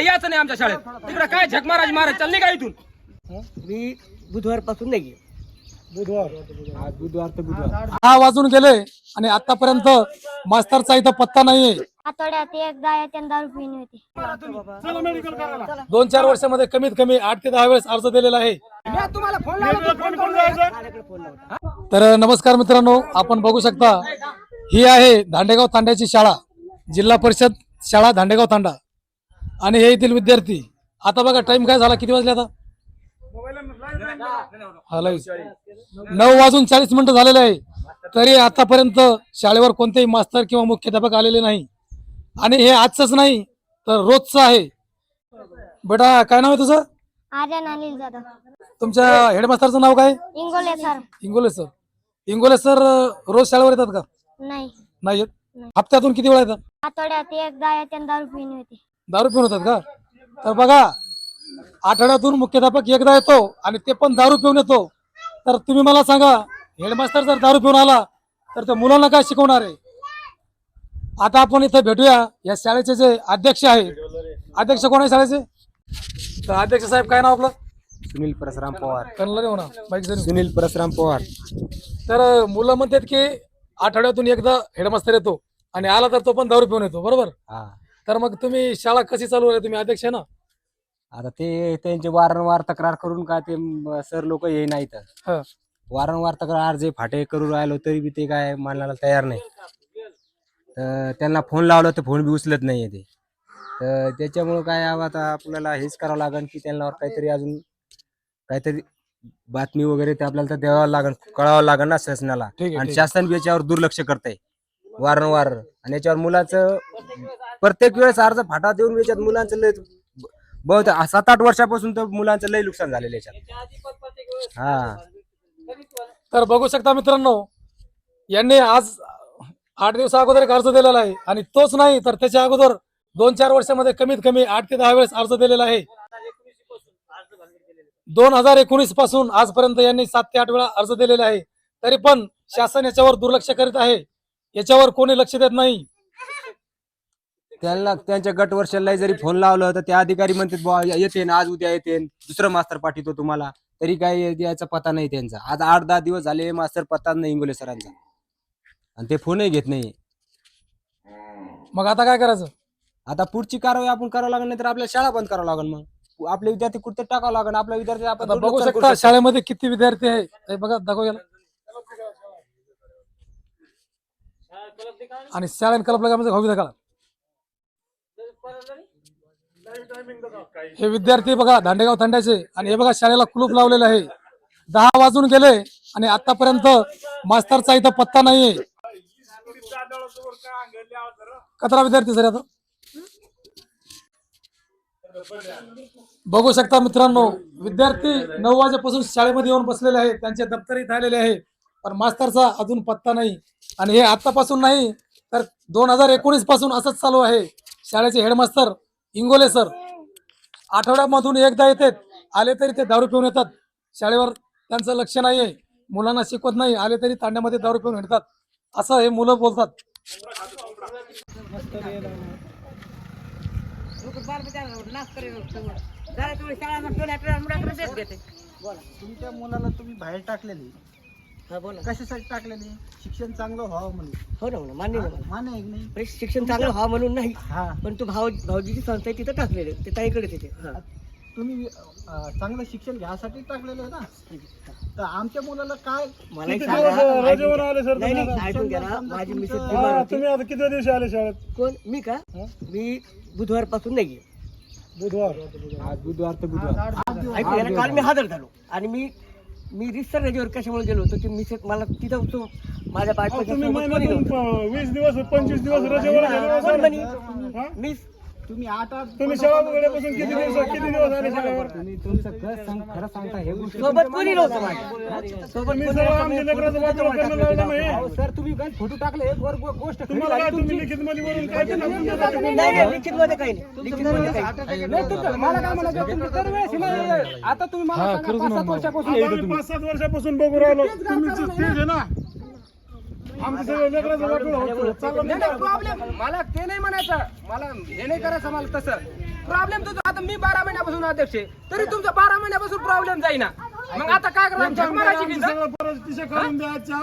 यायचं नाही आमच्या शाळेत. तिकडे काय झक महाराज महाराज चालली का इथून? मी बुधवार. पासून नाही दहा वाजून गेले आणि आतापर्यंत मास्तरचा इथं पत्ता नाहीये. आठवड्यात दारू दोन चार वर्षामध्ये कमीत कमी आठ ते दहा वेळेस अर्ज दिलेला आहे. तर नमस्कार मित्रांनो आपण बघू शकता ही आहे दांडेगाव तांड्याची शाळा. जिल्हा परिषद शाळा दांडेगाव तांडा. आणि हे येथील विद्यार्थी. आता बघा टाइम काय झाला? किती वाजले आता? हा. नऊ वाजून चाळीस मिनिटं झालेले आहे. तरी आतापर्यंत शाळेवर कोणतेही मास्तर किंवा मुख्याध्यापक आलेले नाही. आणि हे आजच नाही तर रोजचं आहे. बेटा काय नाव आहे तुझं? आर्यन अनिल जाधव. तुमच्या हेडमास्टरचं नाव काय? Ingole sir. Ingole sir. Ingole sir रोज शाळेवर येतात का? नाही. नाही येत? हप्त्यातून किती वेळा येतात? आठवड्यात एकदा येते आणि दारू पिऊन येते. दारू पिऊन होतात का? तर बघा आठवड्यातून मुख्याध्यापक एकदा येतो आणि ते पण दारू पिऊन येतो. तर तुम्ही मला सांगा हेडमास्टर जर दारू पिऊन आला तर त्या मुलांना काय शिकवणार आहे? आता आपण इथं भेटूया. या शाळेचे जे अध्यक्ष आहे अध्यक्ष कोण आहे शाळेचे? तर अध्यक्ष साहेब काय नाव आपलं? सुनील परसराम पवार. कन्नड हो ना बाईक सुनील परसराम पवार. तर मुलं म्हणतात की आठवड्यातून एकदा हेडमास्तर येतो आणि आला तर तो पण दारू पिऊन येतो बरोबर? हा. तर मग तुम्ही शाळा कशी चालू आहे? तुम्ही अध्यक्ष आहे ना? आता ते त्यांचे वारंवार तक्रार करून का ते सर लोक ये नाही तर. हा. वारंवार तक्रार जे फाटे करून राहिलो तरी बी ते काय मानायला तयार नाही. तर त्यांना फोन लावला तर फोन बी उचलत नाहीये ते. तर त्याच्यामुळं काय आता आपल्याला हेच करावं लागेल की त्यांना काहीतरी अजून काहीतरी बातमी वगैरे ते आपल्याला तर द्यावं लागेल कळावं लागेल ना शासनाला. ठीक आहे, आणि शासन बी याच्यावर दुर्लक्ष करतंय. वारंवार. आणि याच्यावर मुलाचं प्रत्येक वेळेस अर्ज फाटा देऊन याच्यात मुलांचं लय बहुत सात आठ वर्षापासून तर मुलांचं लय नुकसान झालेलं आहे याच्यात. हा. तर बघू शकता मित्रांनो यांनी आज आठ दिवसा अगोदर एक अर्ज दिलेला आहे आणि तोच नाही तर त्याच्या अगोदर दोन चार वर्षामध्ये कमीत कमी आठ ते दहा वेळेस अर्ज दिलेला आहे. दोन हजार एकोणीसपासून आजपर्यंत यांनी सात ते आठ वेळा अर्ज दिलेला आहे. तरी पण शासन याच्यावर दुर्लक्ष करीत आहे. याच्यावर कोणी लक्ष देत नाही. त्यांना त्यांच्या गट वर्षाला जरी फोन लावलं तर त्या अधिकारी म्हणतात बुवा येते आज उद्या येते दुसरं मास्तर पाठवतो तुम्हाला. तरी काय याचा पत्ता नाही त्यांचा. आज आठ दहा दिवस झाले मास्तर पत्ता नाही इंगोले सरांचा. आणि ते फोनही घेत नाही मग आता काय करायचं? आता पुढची कारवाई आपण करावं लागेल नाही तर आपल्याला शाळा बंद करावं लागेल मग. आपले विद्यार्थी कुठे टाकावं लागेल? आपल्या विद्यार्थी आपण बघू दुर्लक्ष करू शकता शकतो. शाळेमध्ये किती विद्यार्थी आहे? हे बघा दाखव याला. आणि शाळेत कल्पना कामाचा भावी दाखवा हे विद्यार्थी बघा दांडेगाव थंड्याचे आणि हे बघा शाळेला कुलूप लावलेलं आहे. दहा वाजून गेले आणि आतापर्यंत मास्तरचा इथं पत्ता नाहीये. कचरा विद्यार्थी सर आता. बघू शकता मित्रांनो विद्यार्थी नऊ वाजेपासून शाळेमध्ये येऊन बसलेले आहेत. त्यांचे दप्तर इथे आलेले आहे. पण मास्तरचा अजून पत्ता नाही. आणि हे आतापासून नाही तर दोन हजार एकोणीसपासून असंच चालू आहे. शाळेचे हेडमास्तर इंगोले सर. आठवड्यामधून एकदा येतात आले तरी ते दारू पिऊन येतात. शाळेवर त्यांचं लक्ष नाहीये. मुलांना शिकवत नाही. आले तरी तांड्यामध्ये दारू पिऊन येतात. असं हे मुलं बोलतात. तुमच्या मुलाला तुम्ही बाहेर टाकलेली. कशासाठी टाकलेली? शिक्षण चांगलं व्हावं म्हणून. हो ना हो ना, मान्य आहे मला. मान्य आहे की नाही? पण शिक्षण चांगलं व्हावं म्हणून नाही. हा. पण तू भाऊ भाऊजीची संस्था आहे तिथं टाकलेले ते ताईकडे तिथे हा. तुम्ही अं, चांगलं शिक्षण घ्यासाठी टाकलेलं आहे ना? तर आमच्या मुलाला काय मला एक किती सांगा, दिवस ऐकून- रजेवर आले सर नाही, नाही, तुम्हाला? ऐकून घ्या ना. समजा माझी तुमचं- मिसेस हा, होती. तुम्ही आता किती दिवशी आले शाळेत? कोण? मी का? मी बुधवारपासून नाही गेलो. बुधवार. आज बुधवार तर बुधवार. ऐकून घ्या ना, काल मी हजर झालो. आणि मी मी रिसर रजेवर कशामुळे गेलो होतो ते मिसेस मला तिथं तो माझ्या बायकोच्या सोबत कोणी नव्हतं. वीस दिवस पंचवीस दिवस रजेवर गेले? मी तुम्ही आठ आठ तुम्ही शाळा उघडल्यापासून किती दिवस किती दिवस आले शाळेवर तुम्ही तुमचं खरं सांग खरं सांगता हे गोष्ट सोबत कोणी नव्हतं माझ्या सोबत तुम्ही कोणी सर्व नव्हतं. आमच्या लेकराचं वाटोळं करणं लावलं नाही. सर तुम्ही काय फोटो टाकले? एक वर गोष्ट तुम्हाला काय तुम्ही लिखित मध्ये वरून काय नाही नाही लिखित मध्ये काही नाही. लिखित मध्ये काही नाही. मला काय म्हणायचं तुम्ही दरवेळेस नाही आता तुम्ही मला सांगा, पाच सात. वर्षापासून आता आम्ही पाच सात वर्षापासून बघू राहिलो. तुम्ही तेच आहे ना. आमचं सगळं लेकराचं होतं. चाललं नाही. मला हे नाही म्हणायचं. मला हे नाही करायचं मला तसं. प्रॉब्लेम तुझा आता मी बारा महिन्यापासून अध्यक्ष आहे. तरी तुमचा बारा महिन्यापासून प्रॉब्लेम जाईना. मग आता काय करणार झक मारायची की सगळं परिस्थिती काढून द्यायच्या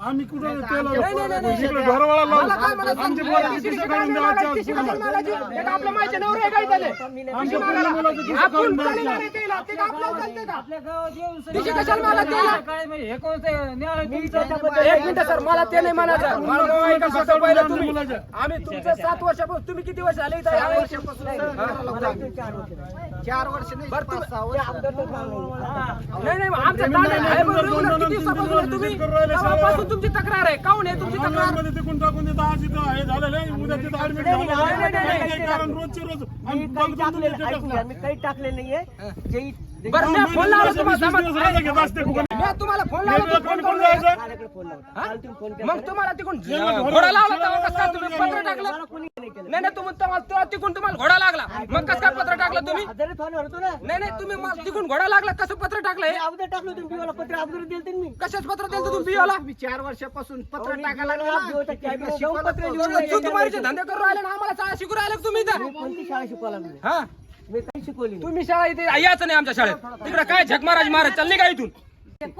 आम्ही कुठं नाही, नाही, नाही, केलं नाही. इकडे घरवाळा मला काय लावून म्हणायचं? आमची ती परिस्थिती शिक्षा काढून कशाला द्यायच्या मारायची? ती शिक्षा कशाला मारायची? हे का आपल्या माहिती नवरे आहे काय त्याले? आमच्या मुलं मुलाचं किती आपण काढून कोणी द्यायच्या मारायचं हिला? ते का आपल्याला चालतंय का? तिची कशाला मारायचं हिला? मी त्याच्याबद्दल एक मिनिट सर मला ते नाही म्हणायचं. मला नाव ऐका स्वतः पहिलं तुम्ही. आम्ही तुमचं सात वर्षापासून तुम्ही किती वर्ष आले इथं? या वर्षापासून चार वर्ष नाही बरं, पाच सहा वर्ष. नाही नाही आमचं किती तुम्ही तेव्हापासून तुमची तक्रार आहे काऊन आहे तुमची तक्रार? मध्ये तिकून टाकून देतो आज इथं हे झालेलं आहे उद्या तिथं ऍडमिट झालं कारण रोजचे रोज मी काही टाकलेलं नाहीये. जे बरं मी फोन लावला तुम्हाला. मी तुम्हाला फोन लावला तो फोन कोण? माझ्याकडे फोन केला मग तुम्हाला तिकडून घोडा लावला तेव्हा कसं काय तुम्ही पत्र टाकलं? नाही नाही तुम्ही तुम्हाला तेव्हा तिकडून तुम्हाला घोडा लागला. मग कसं काय पत्र टाकलं तुम्ही? हजारे होतो ना. नाही नाही तुम्ही मला तिकडून घोडा लागला कसं पत्र टाकलं हे? अगोदर टाकलं तुम्ही मला पत्र अगोदर दिलं मी. कशाच पत्र दिलं तुम्ही बियाला तुम्ही चार वर्षापासून पत्र मी टाकायला लागला बियाला ना. टाकायला शिकवायला जाऊन पत्र शिकवायला लिहून तू तुम्हारीचे धंदे करून राहिले ना आम्हाला शाळा शिकू राहिले का तुम्ही इथं? कोणती शाळा शिकवायला लागली? हा? मी काही शिकवली नाही. तुम्ही शाळा इथे यायचं नाही आमच्या शाळेत. तिकडे काय झक महाराज महाराज? चालली का इथून. काय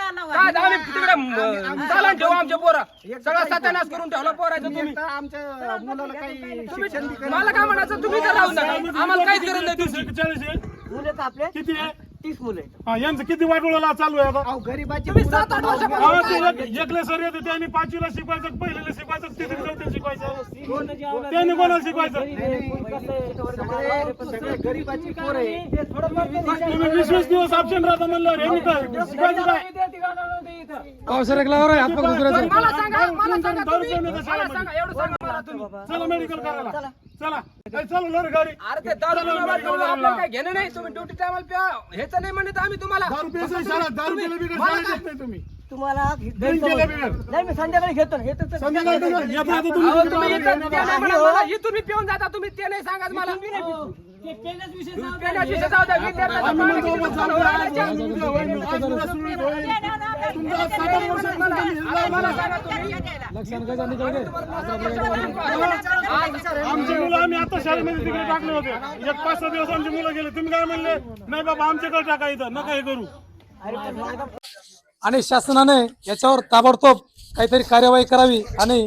आम्ही तिकडे चालन ठेवू आमच्या पोरा. सगळा सत्यानाश करून ठेवला पोरायचं तुम्ही तुम्ही. एकटा आमच्या मुलाला काही तुम्ही शिक्षण बी करा. मला काय म्हणायचं? तुम्ही तर राहू नका. आम्हाला काहीच गरज नाही तुमची. एक्केचाळीस आहे. मुलं तर आपले किती आहे? तीस मुलं आहेत. हा, यांचं किती वाटोळा चालू आहे आता? अहो, गरीबाची तुम्ही सात आठ तुम्हाला वर्षापासून अहो, ते एक- एकले सर येते त्यांनी पाचवीला शिकवायचं पहिलेला शिकवायचं तिसरी चौथीला शिकवायचं. त्यांनी कोणाला शिकवायचं? सगळे सगळे गरीबाची पोर आहे तुम्ही वीस वीस दिवस ऑप्शन राहता म्हणल्यावर हे काय शिकवायचं काय? पावसाळ्यात लागला रे हात पण मला सांगा मला सांगा तुम्ही. मला. सांगा एवढं सांगा मला तुम्ही. चला मेडिकल करायला. चला. ए, चला लवकर गाडी. अरे ते दारू पिऊन आपल्याला काय घेणं नाही. तुम्ही ड्युटी टायमाला प्या. हेच नाही म्हणत आम्ही तुम्हाला. दारू पियचं शाळा दारू पिलं बिगर मला काय- नाही तुम्ही तुम्हाला ड्रिंक केलं बिगर नाही मी संध्याकाळी घेतो ना. तर संध्याकाळी तुम्ही येता येता अहो, तुम्ही तुम्ही तिकडे इथं ते नाही म्हणत मला. इथून मी पिऊन जाता. तुम्ही ते नाही सांगा मला. आम्ही आमची मुलं आता शाळेमध्ये तिकडे टाकले होते एक पाच सहा दिवस आमची मुलं गेले तुम्ही काय म्हणले नाही बाबा आमच्याकडे टाका इथं नका हे करू आणि शासनाने याच्यावर ताबडतोब काहीतरी कार्यवाही करावी आणि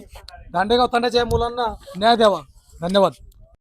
दांडेगाव तांड्याच्या या मुलांना न्याय द्यावा धन्यवाद